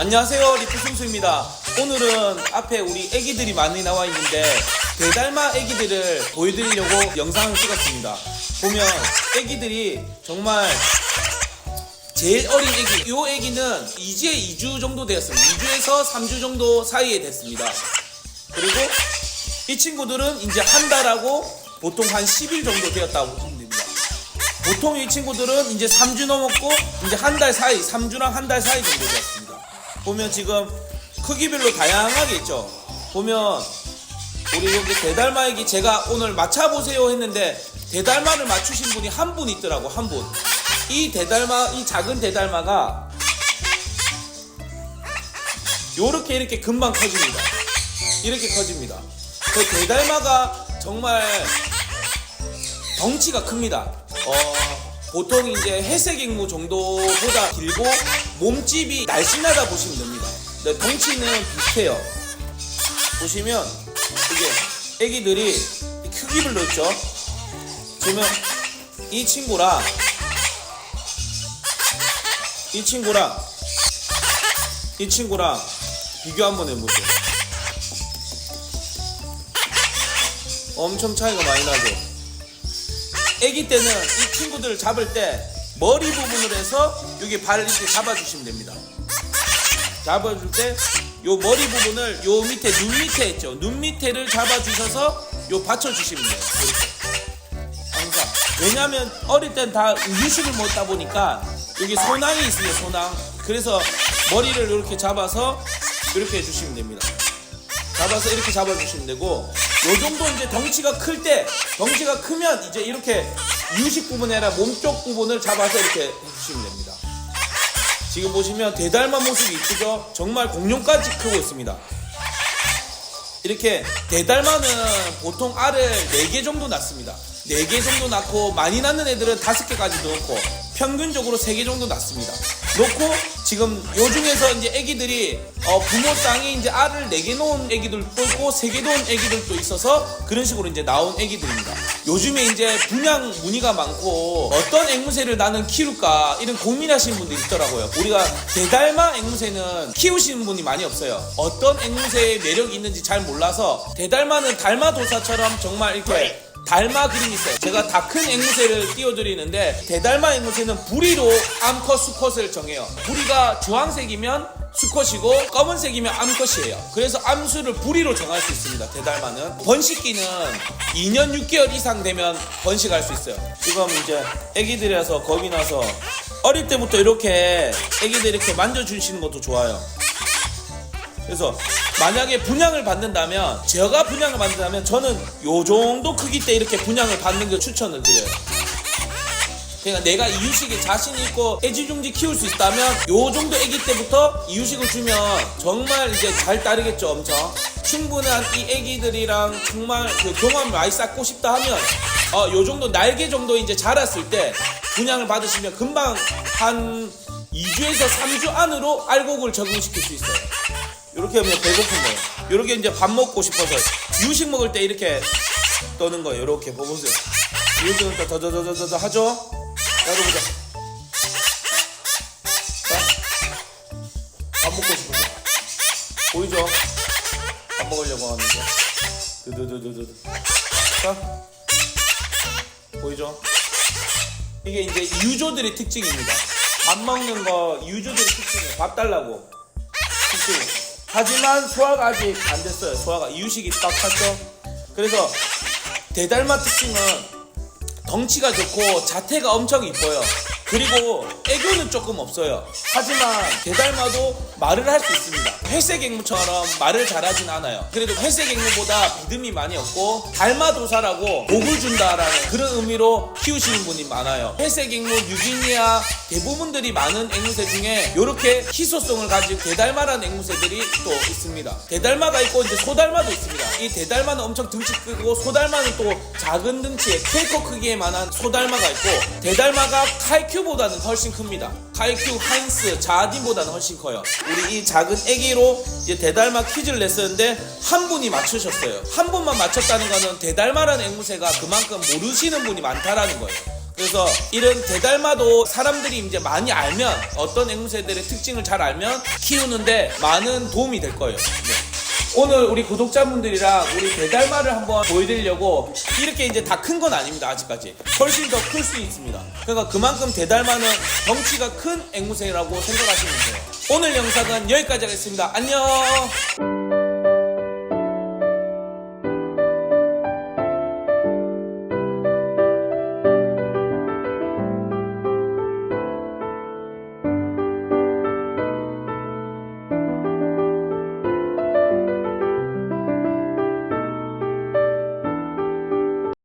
안녕하세요 리프승수입니다. 오늘은 앞에 우리 애기들이 많이 나와 있는데 대달마 애기들을 보여드리려고 영상을 찍었습니다. 보면 애기들이 정말 제일 어린 애기 이 애기는 이제 2주 정도 되었습니다. 2주에서 3주 정도 사이에 됐습니다. 그리고 이 친구들은 이제 한 달하고 보통 한 10일 정도 되었다고 보면 됩니다. 보통 이 친구들은 이제 3주 넘었고 이제 한 달 사이 3주랑 한 달 사이 정도 되었습니다 보면 지금 크기별로 다양하게 있죠. 보면 우리 여기 대달마 애기 제가 오늘 맞춰보세요 했는데 대달마를 맞추신 분이 한 분 있더라고 한 분 이 대달마 이 작은 대달마가 요렇게 이렇게 금방 커집니다. 이렇게 커집니다. 그 대달마가 정말 덩치가 큽니다. 어, 보통 이제 회색 앵무 정도보다 길고 몸집이 날씬하다 보시면 됩니다. 근데 덩치는 비슷해요. 보시면 이게 애기들이 이 크기별로 있죠. 지금 이 친구랑 이 친구랑 이 친구랑 비교 한번 해보세요. 엄청 차이가 많이 나죠. 아기 때는 이 친구들을 잡을 때 머리 부분으로 해서 여기 발을 이렇게 잡아주시면 됩니다. 잡아줄 때 요 머리 부분을 요 밑에 눈 밑에 있죠. 눈 밑에를 잡아주셔서 요 받쳐주시면 돼요. 이렇게. 항상. 왜냐면 어릴 땐 다 유식을 먹다 보니까 여기 소낭이 있어요. 소낭. 그래서 머리를 이렇게 잡아서 이렇게 해주시면 됩니다. 잡아서 이렇게 잡아주시면 되고 요 정도 이제 덩치가 클 때 덩치가 크면 이제 이렇게 유식 부분이 아니라 몸쪽 부분을 잡아서 이렇게 해주시면 됩니다. 지금 보시면 대달마 모습이 이쁘죠? 정말 공룡까지 크고 있습니다. 이렇게 대달마는 보통 알을 4개 정도 낳습니다. 4개 정도 낳고 많이 낳는 애들은 5개까지도 넣고 평균적으로 3개 정도 낳습니다 놓고 지금 요 중에서 이제 애기들이 어, 부모 쌍이 이제 알을 4개 놓은 애기들도 있고 3개 놓은 애기들도 있어서 그런 식으로 이제 나온 애기들입니다. 요즘에 이제 분양 문의가 많고 어떤 앵무새를 나는 키울까 이런 고민하시는 분들이 있더라고요. 우리가 대달마 앵무새는 키우시는 분이 많이 없어요. 어떤 앵무새의 매력이 있는지 잘 몰라서 대달마는 달마도사처럼 정말 이렇게 달마 그림이 있어요. 제가 다 큰 앵무새를 띄워드리는데 대달마 앵무새는 부리로 암컷 수컷을 정해요. 부리가 주황색이면 수컷이고 검은색이면 암컷이에요. 그래서 암수를 부리로 정할 수 있습니다. 대달마는 번식기는 2년 6개월 이상 되면 번식할 수 있어요. 지금 이제 애기들이라서 겁이 나서 어릴 때부터 이렇게 애기들 이렇게 만져주시는 것도 좋아요. 그래서 만약에 분양을 받는다면 제가 분양을 받는다면 저는 요 정도 크기 때 이렇게 분양을 받는 걸 추천을 드려요. 그러니까 내가 이유식에 자신 있고 애지중지 키울 수 있다면 요 정도 아기 때부터 이유식을 주면 정말 이제 잘 따르겠죠 엄청 충분한 이 애기들이랑 정말 그 경험을 많이 쌓고 싶다 하면 어요 정도 날개 정도 이제 자랐을 때 분양을 받으시면 금방 한 2주에서 3주 안으로 알곡을 적응시킬 수 있어요. 이렇게 하면 배고픈 거예요. 이렇게 이제 밥 먹고 싶어서 유식 먹을 때 이렇게 떠는 거예요. 이렇게 보세요. 이렇게 하니까 더더더더더 하죠. 열어보자. 자, 밥 먹고 싶어서 보이죠? 밥 먹으려고 하는 거. 드드드드드. 자, 보이죠? 이게 이제 유조들의 특징입니다. 밥 먹는 거 유조들의 특징이에요. 밥 달라고. 특징. 하지만 소화가 아직 안 됐어요. 소화가 이유식이 딱 찼죠. 그래서 대달마 특징은 덩치가 좋고 자태가 엄청 이뻐요. 그리고 애교는 조금 없어요. 하지만 대달마도 말을 할 수 있습니다. 회색 앵무처럼 말을 잘하진 않아요. 그래도 회색 앵무보다 믿음이 많이 없고 달마도사라고 복을 준다라는 그런 의미로 키우시는 분이 많아요. 회색 앵무, 유기니아 대부분들이 많은 앵무새 중에 이렇게 희소성을 가진 대달마라는 앵무새들이 또 있습니다. 대달마가 있고 이제 소달마도 있습니다. 이 대달마는 엄청 등치 크고 소달마는 또 작은 등치에 케이커 크기에 만한 소달마가 있고 대달마가 카이큐보다는 훨씬 큽니다. 카이큐, 하인스, 자딘보다는 훨씬 커요. 우리 이 작은 애기로 이제 대달마 퀴즈를 냈었는데 한 분이 맞추셨어요. 한 분만 맞췄다는 거는 대달마라는 앵무새가 그만큼 모르시는 분이 많다라는 거예요. 그래서 이런 대달마도 사람들이 이제 많이 알면 어떤 앵무새들의 특징을 잘 알면 키우는데 많은 도움이 될 거예요. 네. 오늘 우리 구독자분들이랑 우리 대달마를 한번 보여드리려고 이렇게 이제 다 큰 건 아닙니다 아직까지. 훨씬 더 클 수 있습니다. 그러니까 그만큼 대달마는 덩치가 큰 앵무새라고 생각하시면 돼요. 오늘 영상은 여기까지 하겠습니다. 안녕